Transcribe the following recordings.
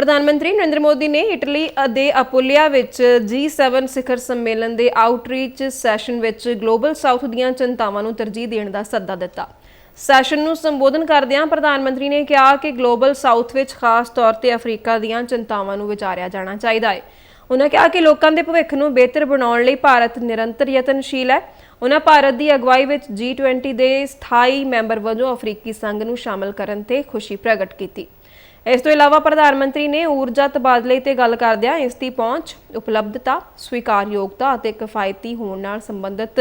ਪ੍ਰਧਾਨ ਮੰਤਰੀ ਨਰਿੰਦਰ ਮੋਦੀ ਨੇ ਇਟਲੀ ਦੇ ਅਪੋਲੀਆ ਵਿੱਚ G7 ਸਿਖਰ ਸੰਮੇਲਨ ਦੇ ਆਊਟਰੀਚ ਸੈਸ਼ਨ ਵਿੱਚ ਗਲੋਬਲ ਸਾਊਥ ਦੀਆਂ ਚਿੰਤਾਵਾਂ ਨੂੰ ਤਰਜੀਹ ਦੇਣ ਦਾ ਸੱਦਾ ਦਿੱਤਾ। ਸੈਸ਼ਨ ਨੂੰ ਸੰਬੋਧਨ ਕਰਦਿਆਂ ਪ੍ਰਧਾਨ ਮੰਤਰੀ ਨੇ ਕਿਹਾ ਕਿ ਗਲੋਬਲ ਸਾਊਥ ਵਿੱਚ ਖਾਸ ਤੌਰ ਤੇ ਅਫਰੀਕਾ ਦੀਆਂ ਚਿੰਤਾਵਾਂ ਨੂੰ ਵਿਚਾਰਿਆ ਜਾਣਾ ਚਾਹੀਦਾ ਹੈ। ਉਹਨਾਂ ਕਿਹਾ ਕਿ ਲੋਕਾਂ ਦੇ ਭਵਿੱਖ ਨੂੰ ਬਿਹਤਰ ਬਣਾਉਣ ਲਈ ਭਾਰਤ ਨਿਰੰਤਰ ਯਤਨਸ਼ੀਲ ਹੈ। ਉਹਨਾਂ ਭਾਰਤ ਦੀ ਅਗਵਾਈ ਵਿੱਚ G20 ਦੇ ਸਥਾਈ ਮੈਂਬਰ ਵਜੋਂ ਅਫਰੀਕੀ ਸੰਘ ਨੂੰ ਸ਼ਾਮਲ ਕਰਨ ਤੇ ਖੁਸ਼ੀ ਪ੍ਰਗਟ ਕੀਤੀ। ਇਸ ਤੋਂ ਇਲਾਵਾ ਪ੍ਰਧਾਨ ਮੰਤਰੀ ਨੇ ਊਰਜਾ ਤਬਾਦਲੇ ਤੇ ਗੱਲ ਕਰਦਿਆਂ ਇਸ ਦੀ ਪਹੁੰਚ, ਉਪਲਬਧਤਾ, ਸਵੀਕਾਰਯੋਗਤਾ ਅਤੇ ਕਿਫਾਇਤੀ ਹੋਣ ਨਾਲ ਸੰਬੰਧਿਤ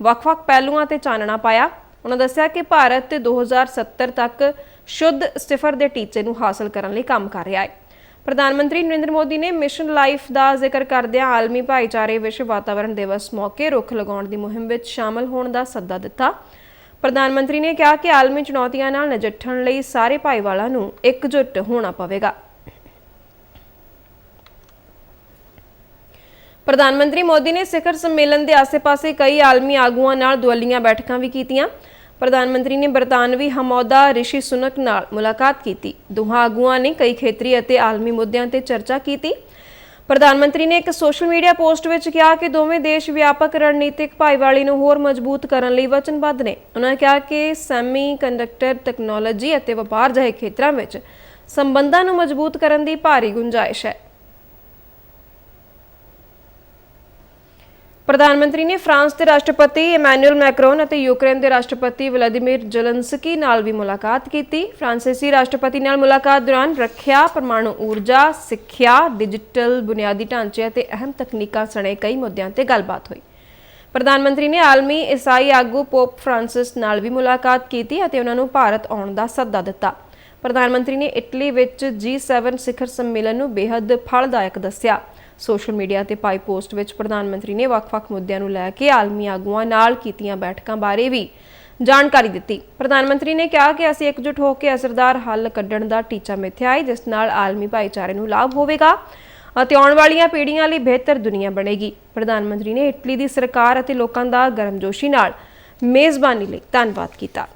ਵੱਖ-ਵੱਖ ਪਹਿਲੂਆਂ ਤੇ ਚਾਨਣਾ ਪਾਇਆ। ਉਹਨਾਂ ਦੱਸਿਆ ਕਿ ਭਾਰਤ 2070 ਤੱਕ ਸ਼ੁੱਧ ਸਿਫਰ ਦੇ ਟੀਚੇ ਨੂੰ ਹਾਸਲ ਕਰਨ ਲਈ ਕੰਮ ਕਰ ਰਿਹਾ ਹੈ। ਪ੍ਰਧਾਨ ਮੰਤਰੀ ਨਰਿੰਦਰ ਮੋਦੀ ਨੇ ਮਿਸ਼ਨ ਲਾਈਫ ਦਾ ਜ਼ਿਕਰ ਕਰਦਿਆਂ ਆਲਮੀ ਭਾਈਚਾਰੇ ਵਿਸ਼ਵ ਵਾਤਾਵਰਣ ਦਿਵਸ ਮੌਕੇ ਰੁੱਖ ਲਗਾਉਣ ਦੀ ਮੁਹਿੰਮ ਵਿੱਚ ਸ਼ਾਮਲ ਹੋਣ ਦਾ ਸੱਦਾ ਦਿੱਤਾ। ਪ੍ਰਧਾਨ ਮੰਤਰੀ ਨੇ ਕਿਹਾ ਕਿ ਆਲਮੀ ਚੁਣੌਤੀਆਂ ਨਾਲ ਨਜਿੱਠਣ ਲਈ ਸਾਰੇ ਭਾਈਵਾਲਾਂ ਨੂੰ ਇਕਜੁੱਟ ਹੋਣਾ ਪਵੇਗਾ। ਪ੍ਰਧਾਨ ਮੰਤਰੀ ਮੋਦੀ ਨੇ ਸਿਖਰ ਸੰਮੇਲਨ ਦੇ ਆਸ-ਪਾਸੇ ਕਈ ਆਲਮੀ ਆਗੂਆਂ ਨਾਲ ਦੁਆਲੀਆਂ ਬੈਠਕਾਂ ਵੀ ਕੀਤੀਆਂ। ਪ੍ਰਧਾਨ ਮੰਤਰੀ ਨੇ ਬਰਤਾਨਵੀ ਹਮੌਦਾ ਰਿਸ਼ੀ ਸੁਨਕ ਨਾਲ ਮੁਲਾਕਾਤ ਕੀਤੀ। ਦੋਹਾਂ ਆਗੂਆਂ ਨੇ ਕਈ ਖੇਤਰੀ ਅਤੇ ਆਲਮੀ ਮੁੱਦਿਆਂ ਤੇ ਚਰਚਾ ਕੀਤੀ। ਪ੍ਰਧਾਨ ਮੰਤਰੀ ਨੇ ਇੱਕ ਸੋਸ਼ਲ ਮੀਡੀਆ ਪੋਸਟ ਵਿੱਚ ਕਿਹਾ ਕਿ ਦੋਵੇਂ ਦੇਸ਼ ਵਿਆਪਕ ਰਣਨੀਤਿਕ ਭਾਈਵਾਲੀ ਨੂੰ ਹੋਰ ਮਜ਼ਬੂਤ ਕਰਨ ਲਈ ਵਚਨਬੱਧ ਨੇ। ਉਨ੍ਹਾਂ ਕਿਹਾ ਕਿ ਸੈਮੀ ਕੰਡਕਟਰ ਟੈਕਨੋਲੋਜੀ ਅਤੇ ਵਪਾਰ ਜਿਹੇ ਖੇਤਰਾਂ ਵਿੱਚ ਸੰਬੰਧਾਂ ਨੂੰ ਮਜ਼ਬੂਤ ਕਰਨ ਦੀ ਭਾਰੀ ਗੁੰਜਾਇਸ਼ ਹੈ। ਪ੍ਰਧਾਨ ਮੰਤਰੀ ਨੇ ਫਰਾਂਸ ਦੇ ਰਾਸ਼ਟਰਪਤੀ ਇਮੈਨੂਅਲ ਮੈਕਰੋਨ ਅਤੇ ਯੂਕਰੇਨ ਦੇ ਰਾਸ਼ਟਰਪਤੀ ਵਲਾਦੀਮੀਰ ਜ਼ੈਲੈਂਸਕੀ ਨਾਲ ਵੀ ਮੁਲਾਕਾਤ ਕੀਤੀ। ਫਰਾਂਸੀਸੀ ਰਾਸ਼ਟਰਪਤੀ ਨਾਲ ਮੁਲਾਕਾਤ ਦੌਰਾਨ ਰੱਖਿਆ, ਪਰਮਾਣੂ ਊਰਜਾ, ਸਿੱਖਿਆ, ਡਿਜੀਟਲ ਬੁਨਿਆਦੀ ਢਾਂਚੇ ਅਤੇ ਅਹਿਮ ਤਕਨੀਕਾਂ ਸਣੇ ਕਈ ਮੁੱਦਿਆਂ ਤੇ ਗੱਲਬਾਤ ਹੋਈ। ਪ੍ਰਧਾਨ ਮੰਤਰੀ ਨੇ ਆਲਮੀ ਈਸਾਈ ਆਗੂ ਪੋਪ ਫ੍ਰਾਂਸਿਸ ਨਾਲ ਵੀ ਮੁਲਾਕਾਤ ਕੀਤੀ ਅਤੇ ਉਹਨਾਂ ਨੂੰ ਭਾਰਤ ਆਉਣ ਦਾ ਸੱਦਾ ਦਿੱਤਾ। ਪ੍ਰਧਾਨ ਮੰਤਰੀ ਨੇ ਇਟਲੀ ਵਿੱਚ G7 ਸਿਖਰ ਸੰਮੇਲਨ ਨੂੰ ਬੇहद ਫਲਦਾਇਕ ਦੱਸਿਆ। ਸੋਸ਼ਲ ਮੀਡੀਆ ਤੇ ਪਾਈ ਪੋਸਟ ਵਿੱਚ ਪ੍ਰਧਾਨ ਮੰਤਰੀ ਨੇ ਵੱਖ-ਵੱਖ ਮੁੱਦਿਆਂ ਨੂੰ ਲੈ ਕੇ ਆਲਮੀ ਆਗੂਆਂ ਨਾਲ ਕੀਤੀਆਂ ਬੈਠਕਾਂ ਬਾਰੇ ਵੀ ਜਾਣਕਾਰੀ ਦਿੱਤੀ। ਪ੍ਰਧਾਨ ਮੰਤਰੀ ਨੇ ਕਿਹਾ ਕਿ ਅਸੀਂ ਇਕਜੁੱਟ ਹੋ ਕੇ ਅਸਰਦਾਰ ਹੱਲ ਕੱਢਣ ਦਾ ਟੀਚਾ ਮਿੱਥਿਆ ਹੈ ਜਿਸ ਨਾਲ ਆਲਮੀ ਭਾਈਚਾਰੇ ਨੂੰ ਲਾਭ ਹੋਵੇਗਾ ਅਤੇ ਆਉਣ ਵਾਲੀਆਂ ਪੀੜ੍ਹੀਆਂ ਲਈ ਬਿਹਤਰ ਦੁਨੀਆ ਬਣੇਗੀ। ਪ੍ਰਧਾਨ ਮੰਤਰੀ ਨੇ ਇਟਲੀ ਦੀ ਸਰਕਾਰ ਅਤੇ ਲੋਕਾਂ ਦਾ ਗਰਮਜੋਸ਼ੀ ਨਾਲ ਮੇਜ਼ਬਾਨੀ ਲਈ ਧੰਨਵਾਦ ਕੀਤਾ।